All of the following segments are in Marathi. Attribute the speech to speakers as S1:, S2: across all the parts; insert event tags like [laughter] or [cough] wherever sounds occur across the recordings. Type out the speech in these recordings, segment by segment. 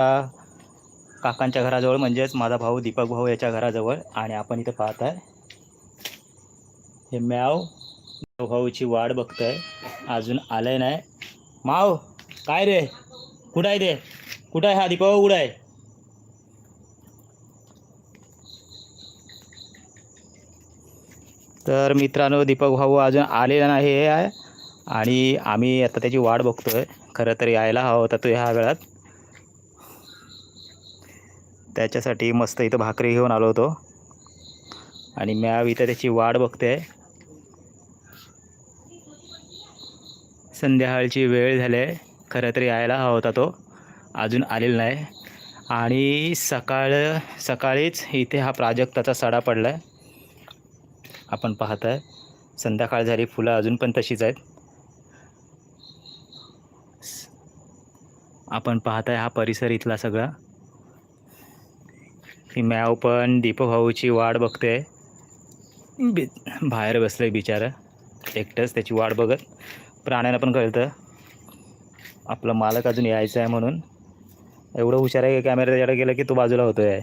S1: काकांच्या घराजवळ म्हणजेच माझा भाऊ दीपक भाऊ याच्या घराजवळ. आणि आपण इथे पाहत आहे हे म्याव भाऊची वाट बघतोय. अजून आलंय नाही. माव काय रे? कुठं आहे ते? कुठं आहे हा दीपक? भाऊ कुठं आहे. तर मित्रांनो दीपक भाऊ अजून आलेला नाही आहे. आणि आम्ही आता त्याची वाट बघतोय. खरं तर यायला हवा होता तो ह्या वेळात. त्याच्यासाठी मस्त इथं भाकरी घेऊन आलो होतो. आणि मॅव इथं त्याची वाढ बघते. संध्याकाळची वेळ झाली. आहे खरं तर यायला हवा होता तो. अजून आलेला नाही. आणि सकाळ सकाळीच इथे हा प्राजक्ताचा सडा पडला आहे आपण पाहत आहे संध्याकाळ झाली. फुलं अजून पण तशीच आहेत. आपण पाहत आहे हा परिसर इथला सगळा. ही मॅव पण दीपभाऊची वाट बघते. बि बाहेर बसलं आहे बिचारं. एकटंच त्याची वाट बघत. प्राण्यांना पण कळतं. आपला मालक अजून यायचं आहे म्हणून. एवढं हुशार आहे कॅमेरा त्याच्याकडे गेलं की तो बाजूला होतो आहे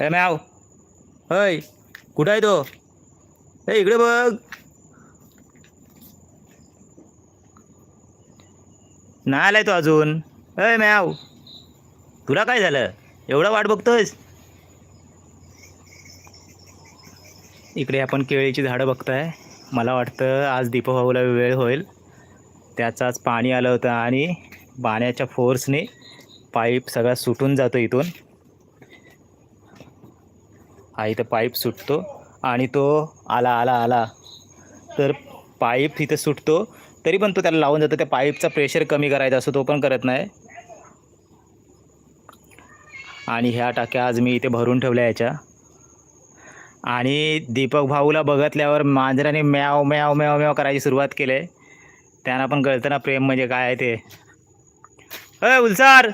S1: हे मॅव हय. कुठं आहे तो? हे इकडे बघ. नाही आलाय तो अजून. अय मॅव तुला काय झालं? एवढं वाट बघतोयस? इकडे आपण केळीची झाडं बघताय. मला वाटतं आज दीपभाऊला वेळ होईल. त्याचाच पाणी आलं होतं आणि पाण्याच्या फोर्सने पाईप सगळा सुटून जातो इथून. हा इथं पाईप सुटतो आणि तो आला आला आला. तर पाईप इथं सुटतो तरी पण तो त्याला लावून जातो. त्या पाईपचा प्रेशर कमी करायचा असतो तो पण करत नाही. आणि ह्या टाक्या आज मी इथे भरून ठेवल्या याच्या. आणि दीपक भाऊला बघतल्यावर मांजराने म्याव म्याव म्याव म्याव करायची सुरुवात केली. त्यांना पण कळतं ना प्रेम म्हणजे काय आहे ते. अय उलसार!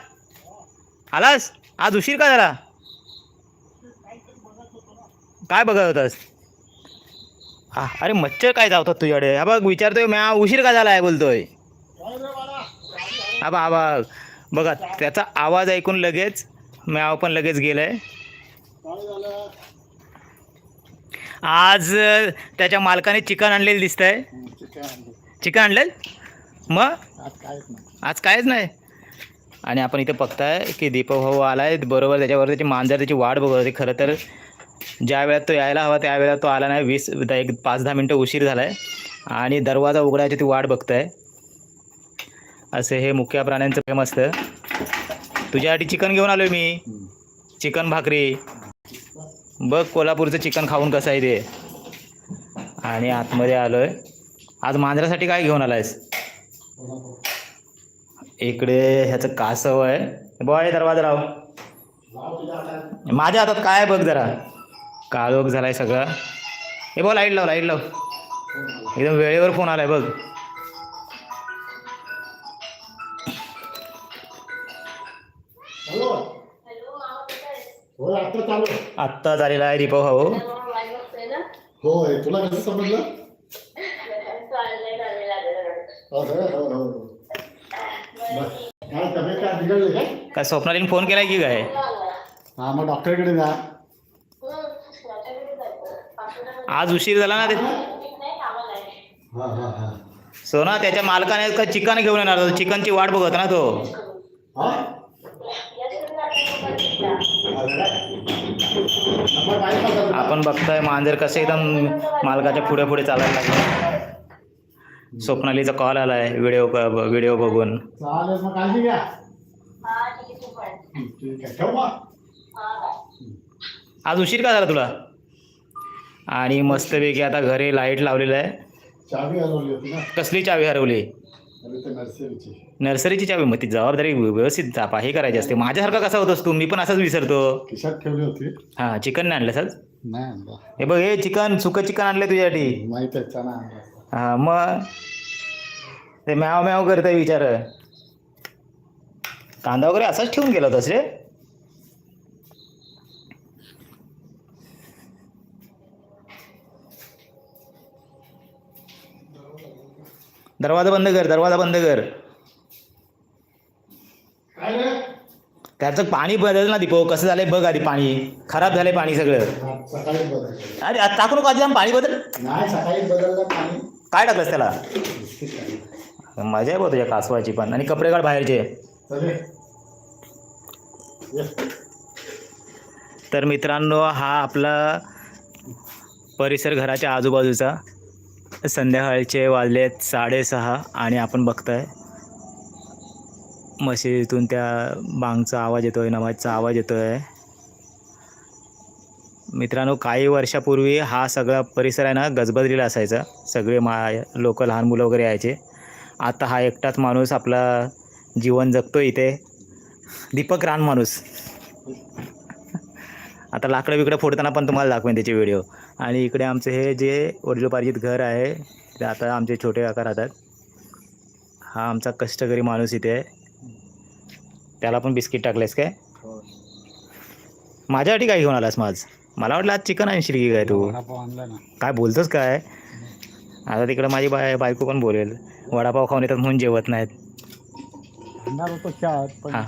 S1: आलास? आज उशीर का झाला? काय बघत होतास? हा अरे मच्छर काय जावतात तुझ्याकडे? हा बघ विचारतोय म्या उशीर का झाला आहे बोलतोय? हा बा हा बघ. बघा त्याचा आवाज ऐकून लगेच म्याव पण लगेच गेलंय. आज अ, त्याच्या मालकाने चिकन आणलेलं दिसतंय. चिकन आणलेलं? मग? आज कायच नाही. आणि आपण इथे बघताय की दीपक भाऊ आलाय. बरोबर त्याच्यावर त्याची मांजर त्याची वाट बघत होती. खरं तर ज्या वेळात तो यायला हवा त्या वेळात तो आला नाही. वीस द- एक पाच दहा मिनटं उशीर झाला आहे आणि दरवाजा उघडायची ती वाट बघताय. असे हे मुख्य प्राण्यांचं प्रेम असतं. तुझ्यासाठी चिकन घेऊन आलो मी. चिकन भाकरी. बघ कोल्हापूरचं चिकन खाऊन कसं आहे ते. आणि आतमध्ये आलो आहे आज मांजरासाठी काय घेऊन आलायस? इकडे ह्याचं कासव आहे. बॉय दरवाजा राव माझ्या हातात काय आहे बघ जरा. काळोख झालाय सगळं. हे बघ लाइट लाव लाइट लाव. एकदम वेळेवर फोन आलाय बघ.
S2: होय आता चालू आहे.
S1: आत्ता झालेला आहे दीपक भाऊ
S2: होय तुला कसं समजलं? [laughs] हो, हो, हो, हो. बरं. काय तब्येत काय बिघडली काय?
S1: काय स्वप्नालीने फोन केलाय की काय?
S2: हा मग डॉक्टरकडे जा.
S1: आज उशीर झाला ना ते.
S2: हा हा हा.
S1: सोना त्याच्या मालकाने का चिकन घेऊन येणार होता? चिकनची वाट बघत ना तो.
S2: हा अरे काय? नंबर काय सांगता?
S1: आपण बघताय मांजर कसं एकदम मालकाच्या पुढे पुढे चालायला लागलं. स्वप्नालीचा कॉल आलाय व्हिडिओ व्हिडिओ बघून. आज उशीर का झाला तुला? आणि मस्तपैकी आता घरी लाइट लावलेलं आहे.
S2: चावी हरवली होती ना.
S1: कसली चावी हरवली?
S2: नर्सरीची.
S1: चावी मग ती जबाबदारी व्यवस्थित जापा हे करायची असते. माझ्यासारखा कसा होतोस तू मी पण असंच विसरतो.
S2: खिशात ठेवली होती.
S1: हां चिकन नाही आणलं सर?
S2: नाही
S1: हे बघ हे चिकन सुकं चिकन आणलं तुझ्यासाठी.
S2: माहीत आहे
S1: हां मग? ते म्याव म्याव करतंय विचार. कांदा वगैरे असाच ठेवून गेला होतास रे? दरवाजा बंद कर दरवाजा बंद कर. त्याचं पाणी बदल ना दीपो कसं झालंय बघ आधी पाणी. खराब झालंय पाणी सगळं. अरे टाकू नको आधी पाणी बदल. काय टाकलंस त्याला. मजा आहे बघ तुझ्या कासवाची पण. आणि कपडे काढ बाहेरचे. तर मित्रांनो हा आपला परिसर घराच्या आजूबाजूचा. संध्याकाळचे वाजलेत साडेसहा आणि आपण बघताय मशिदीतून त्या बांगचा आवाज येतोय नमाजचा आवाज येतोय. मित्रांनो काही वर्षापूर्वी हा सगळा परिसर आहे ना गजबजलेला असायचा. सगळे मा लोक लहान मुलं वगैरे यायचे. आता हा एकटाच माणूस आपला जीवन जगतो इथे. दीपक रान माणूस. आता लाकडं बिकडं फोडताना पण तुम्हाला दाखवेन त्याचे व्हिडिओ. आणि इकडे आमचं हे जे वडिलोपार्जित घर आहे ते आता आमचे छोटे काका राहतात. हा आमचा कष्टकरी माणूस इथे आहे. त्याला पण बिस्किट टाकलेस काय?
S2: हो.
S1: माझ्यासाठी काय घेऊन आलास माझ मला वाटलं आज चिकन आहे शिरकी काय तू? काय बोलतोस काय? आता तिकडं माझी बाय बायको पण बोलेल. वडापाव खाऊन येतात म्हणून जेवत नाहीत. हा.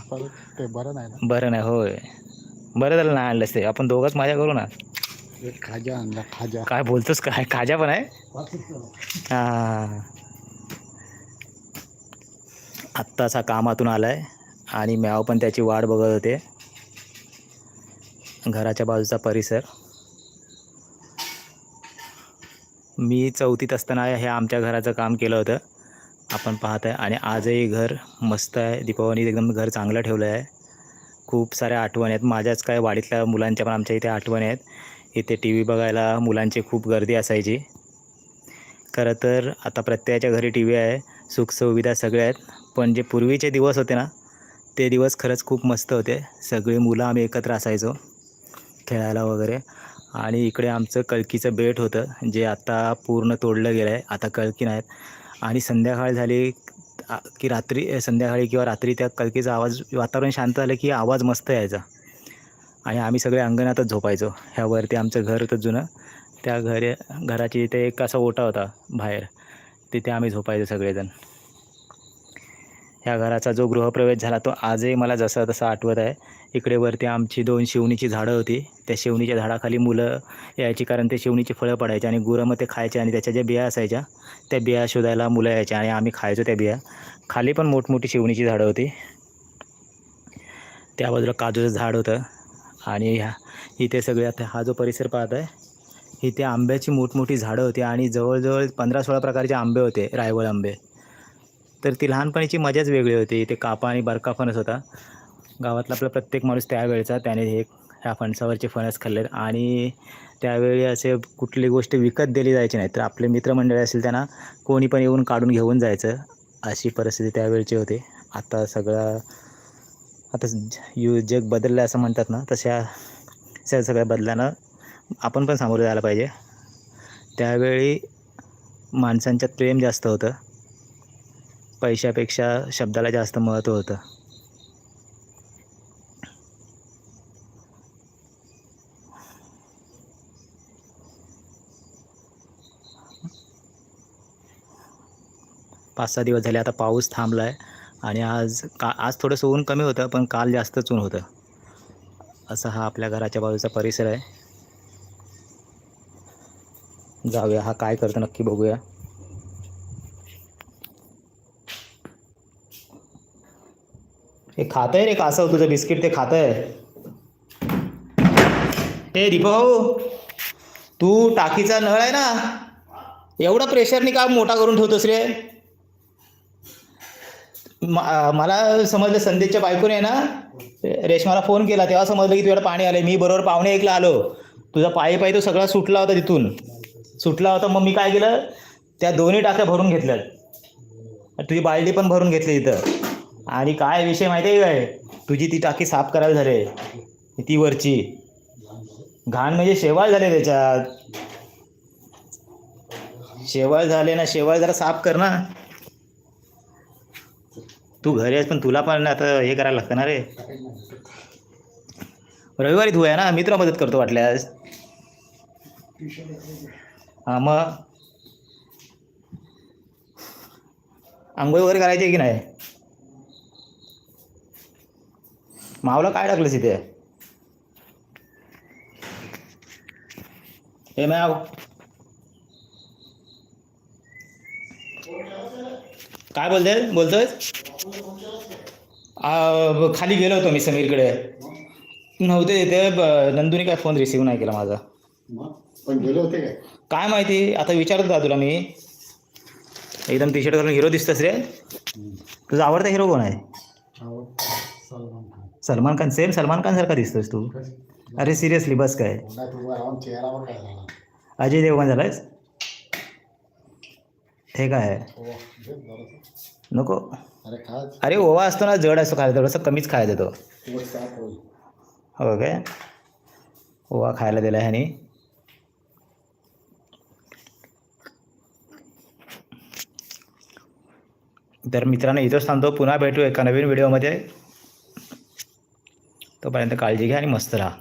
S2: बरं नाही
S1: होय. बरं झालं नाही आणलंस ते. आपण दोघंच माझ्या करू ना.
S2: एक खाजा आणला खाजा.
S1: काय बोलतोस काय? खाजा पण आहे? हां. आत्ताच हा कामातून आला आहे आणि म्याव पण त्याची वाट बघत होते. घराच्या बाजूचा परिसर. मी चौथीत असताना हे आमच्या घराचं काम केलं होतं. आपण पाहत आहे आणि आजही घर मस्त आहे. दीपावली एकदम घर चांगलं ठेवलं आहे खूप साऱ्या आठवणी आहेत. माझ्याच काय वाडीतल्या मुलांच्या पण आमच्या इथे आठवणी आहेत. इथे टी व्ही बघायला मुलांची खूप गर्दी असायची. खरं तर आता प्रत्येकाच्या घरी टी व्ही आहे सुखसुविधा सगळ्या आहेत पण जे पूर्वीचे दिवस होते ना ते दिवस खरंच खूप मस्त होते. सगळी मुलं आम्ही एकत्र असायचो खेळायला वगैरे. आणि इकडे आमचं कळकीचं बेट होतं जे आता पूर्ण तोडलं गेलं आहे आता कळकी नाहीत. आणि संध्याकाळ झाली की रात्री संध्याकाळी किंवा रात्री त्या कळकीचा आवाज वातावरण शांत झालं की आवाज मस्त यायचा. आणि आम्ही सगळे अंगणातच झोपायचो. ह्यावरती आमचं घर होतं जुनं. त्या घर घराची इथे एक असा ओटा होता बाहेर. तिथे आम्ही झोपायचो सगळेजण. ह्या घराचा जो गृहप्रवेश झाला तो आजही मला जसा तसा आठवत आहे. इकडे वरती आमची दोन शिवणीची झाडं होती. त्या शिवणीच्या झाडाखाली मुलं यायची कारण ते शिवणीची फळं पडायची आणि गुरं मग ते खायचे आणि त्याच्या ज्या बिया असायच्या त्या बिया शोधायला मुलं यायचे आणि आम्ही खायचो त्या बिया. खाली पण मोठमोठी शिवणीची झाडं होती. त्या बाजूला काजूचं झाड होतं. आणि ह्या इथे सगळे आता हा जो परिसर पाहत आहे इथे आंब्याची मोठमोठी झाडं होती आणि जवळजवळ पंधरा सोळा प्रकारचे आंबे होते रायवळ आंबे. तर ती लहानपणीची मजाच वेगळी होती. इथे कापा आणि बरका फणस होता. गावातला आपला प्रत्येक माणूस त्यावेळचा त्याने हे ह्या फणसावरचे फणस खाल्लेत आणि त्यावेळी असे कुठली गोष्ट विकत दिली जायची नाही. तर आपले मित्रमंडळी असेल त्यांना कोणी पण येऊन काढून घेऊन जायचं अशी परिस्थिती त्यावेळची होती. आता सगळं आता ज- यु जग बदललं असं म्हणतात ना तशा त्या सगळ्या बदलानं आपण पण सामोरं जायला पाहिजे. त्यावेळी माणसांच्यात प्रेम जास्त होतं. पैशापेक्षा शब्दाला जास्त महत्त्व होतं. पाच सहा दिवस झाले आता पाऊस थांबला आहे आणि आज का आज थोडंसं ऊन कमी होतं पण काल जास्तच ऊन होतं. असा हा आपल्या घराच्या बाजूचा परिसर आहे. जाऊया हा काय करतो नक्की बघूया. हे खातंय रे कासव तुझं बिस्किट ते खातंय. ते दीपक भाऊ तू टाकीचा नळ आहे ना? एवढा प्रेशरने का मोठा करून ठेवतोस रे? मला समजलं संदेशच्या बायकोने आहे ना रेशमाला फोन केला तेव्हा समजलं की तुझ्याकडे पाणी आलं मी बरोबर पाहुणे एकला आलो. तुझा पायी पायी तो सगळा सुटला होता तिथून. सुटला होता मग मी काय केलं? त्या दोन्ही टाक्या भरून घेतल्यात तुझी बालडी पण भरून घेतली तिथं आणि काय विषय माहिती आहे काय? तुझी ती टाकी साफ करायला झाले. ती वरची. घाण म्हणजे शेवाळ झाले त्याच्यात. शेवाळ झाले ना शेवाळ जरा साफ कर ना. तू घरी आहेस पण तुला पण आता हे करायला लागतं ना रे. रविवारी तू आहे ना मी तुला मदत करतो वाटल्यास. हां मग? आंघोळ वगैरे करायची आहे की नाही? मावला काय टाकलंस इथे? हे मॅव. काय बोलते बोलतोय खाली गेलो होतो मी समीरकडे. नव्हते तिथे ब- नंदूने काय फोन रिसीव्ह नाही केला माझा.
S2: मग पण गेले होते काय?
S1: काय माहिती आता विचारत होता तुला मी. एकदम टी शर्ट घालून हिरो दिसतोस रे. तुझा आवडता हिरो कोण आहे?
S2: सलमान खान.
S1: सलमान खान सेम सलमान खान सारखा दिसतोस तू. अरे सिरियसली बस काय.
S2: पुन्हा तू राहून चेहरावर काय झाला
S1: अजय देवगण झालायस? हे काय आहे?
S2: हो जरासं.
S1: नको.
S2: अरे काय
S1: अरे ओवा असतो ना जड असतो खायला थोडंसं कमीच खायला देतो. हो काय? ओवा खायला दिला ह्यानी. तर मित्रांनो इथंच थांबतो. पुन्हा भेटू एका नवीन व्हिडिओमध्ये. तोपर्यंत काळजी घ्या आणि मस्त राहा.